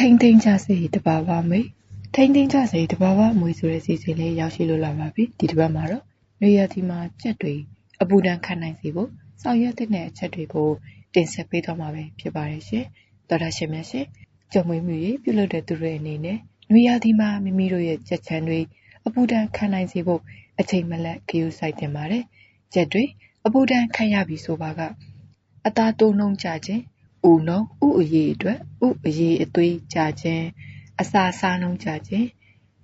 ထိန်းသိမ်းကြစေတဘာဝမေထိန်းသိမ်းကြစေတဘာဝမွေဆိုတဲ့စီစဉ်လေးရောက်ရှိလို့လာပါပြီဒီတစ်ပတ်မှာတော့နေရာဒီမှာကြက်တွေအပူဒဏ်ခံနိုင်စေဖို့ဆောင်ရွက်တဲ့အချက်တွေကိုတင်ဆက်ပေးသွားမှာပဲဖြစ်ပါတယ်ရှင်တော်တာရှင်များရှင်ကြုံမွေးမှုရေးပြုလုပ်တဲ့သူတွေအနေနဲ့နေရာဒီမှာမိမိတို့ရဲ့ကြက်ချမ်းတွေအပူဒဏ်ခံနိုင်စေဖို့အချိန်မလက်ဂရုစိုက်တင်ပါတယ်ကြက်တွေအပူဒဏ်ခံရပြီဆိုပါကအသားတိုးနှုံးကြခြင်း ဥနှုံဥအရေးအတွက်ဥအရေးအသွေးကြခြင်းအစာစားနှုံးကြခြင်း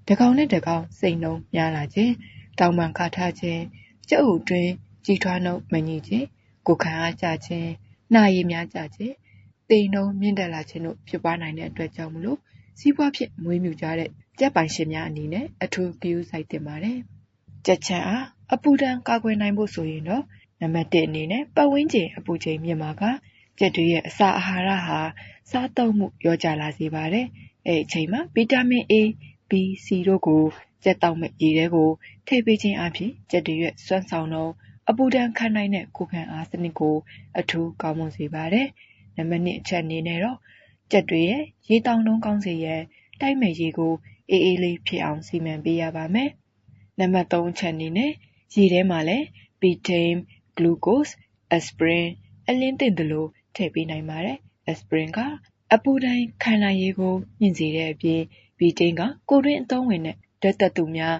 တကောင်နဲ့တကောင်စိတ်နှုံးများလာခြင်းတောင်ပံခါထားခြင်းကြက်ဥတွင်ကြီးထွားနှုံးမညီခြင်းကိုခံအားကြခြင်းနှာရည်များကြခြင်းတိမ်နှုံးမြင့်တက်လာခြင်းတို့ဖြစ်ပွားနိုင်တဲ့အတွက်ကြောင့်မလို့စီးပွားဖြစ်မွေးမြူကြတဲ့ကြက်ပိုင်ရှင်များအနေနဲ့အထူးဂရုစိုက်တင်ပါတယ်ကြက်ချမ်းအားအပူဒဏ်ကာကွယ်နိုင်ဖို့ဆိုရင်တော့နံပါတ်1အနေနဲ့ပတ်ဝန်းကျင်အပူချိန်မြင့်မှာက ကြက်တွေရဲ့အစာအာဟာရဟာ စားသုံးမှုလျော့ကျလာစေပါတယ်။အဲဒီအချိန်မှာ ဗီတာမင် A, B, C တို့ကိုကြက်သောက်မယ့်ရေထဲကိုထည့်ပေးခြင်းအားဖြင့်ကြက်တွေရဲ့စွမ်းဆောင်နှုန်းအပူဒဏ်ခံနိုင်တဲ့ကိုယ်ခံအားစနစ်ကို အထူးကောင်းမွန်စေပါတယ်။နံပါတ်2အချက်အနေနဲ့တော့ကြက်တွေရဲ့ရေသောက်နှုန်းကောင်းစေရန်တိုက်မယ့်ရေကိုအေးအေးလေးဖြစ်အောင်စီမံပေးရပါမယ်။နံပါတ်3အချက်အနေနဲ့ရေထဲမှာလည်း betaine, glucose, aspirin အလင်းသင့်သလို ထည့်ပေးနိုင်ပါတယ်။ aspirin ကအပူဒဏ်ခံနိုင်ရည်ကို မြှင့်စေတဲ့အပြင် betaine ကကိုယ်တွင်းအသုံးဝင်တဲ့ ဓာတ်သတ္တုများ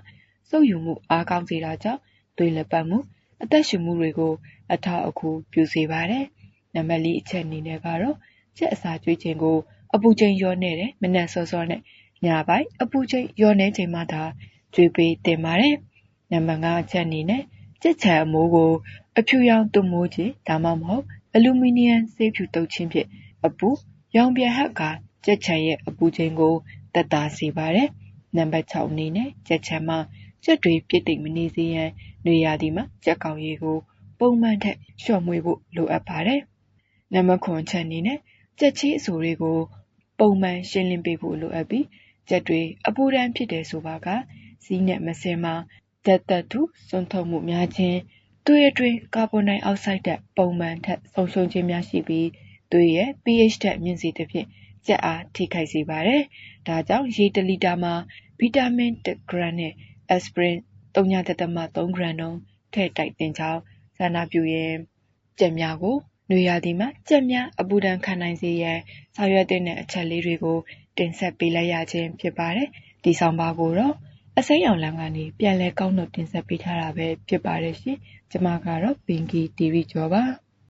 စုပ်ယူမှု အားကောင်းစေတာကြောင့် သွေးလည်ပတ်မှု၊အသက်ရှူမှုတွေကို အထောက်အကူပြုစေပါတယ်။နံပါတ်4အချက်အနေနဲ့ကတော့ ကြက်အစာကျွေးချိန်ကို အပူချိန်လျော့နည်းတဲ့ မနက်စောစောနဲ့ ညပိုင်း အပူချိန်လျော့နည်းချိန်မှသာ ကျွေးပေးသင့်ပါတယ်။နံပါတ်5အချက်အနေနဲ့ ကြက်ခြံအမိုးကို အဖြူရောင်သွပ်မိုးခြင်း ဒါမှမဟုတ် အလူမီနီယံဆေးဖြူသုတ်ခြင်းဖြင့် အပူရောင်ပြန်ဟပ်ကာ ကြက်ခြံရဲ့အပူချိန်ကို သက်သာစေပါတယ်။နံပါတ်6အနေနဲ့ကြက်ခြံမှာကြက်တွေပြည့်သိပ်မနေစေရန် နွေရာသီမှာကြက်ကောင်ရေကို ပုံမှန်ထက်လျှော့မွေးဖို့လိုအပ်ပါတယ်။နံပါတ်7အချက်အနေနဲ့ကြက်ချေးအဆိုတွေကို ပုံမှန်ရှင်းလင်းပေးဖို့လိုအပ်ပြီးကြက်တွေအပူဒဏ်ဖြစ်တယ်ဆိုပါကဇီးနဲ့မစင်မှာ ဓာတ်သတ္တုစွန့်ထုတ်မှုများခြင်းသွေးအတွင်း ကာဗွန်ဒိုင်အောက်ဆိုက်ဓာတ် ပုံမှန်ထက် ဆုံးရှုံးခြင်းများရှိပြီး သွေးရဲ့ pH ဓာတ်မြင့်စေသဖြင့် ကြက်အားထိခိုက်စေပါတယ်။ဒါကြောင့် ရေ တစ်လီတာမှာ ဗီတာမင်1ဂရမ်နဲ့ aspirin 0.3ဂရမ်နှုန်း ထည့်တိုက်သင့်ကြောင်း ဆန္ဒပြုရင်း ကြက်များကို နွေရာသီမှာ ကြက်များ အပူဒဏ်ခံနိုင်စေရန် ဆောင်ရွက်သင့်တဲ့ အချက်လေးတွေကို တင်ဆက်ပေးလိုက်ရခြင်း ဖြစ်ပါတယ်။ဒီဆောင်ပါကိုတော့ အစိမ်းရောင်လမ်းကနေ ပြန်လည်ကောက်နှုတ်တင်ဆက်ပေးထားတာပဲ ဖြစ်ပါတယ်ရှင်။ကျွန်မကတော့ Pinky TV ကျော်ပါ။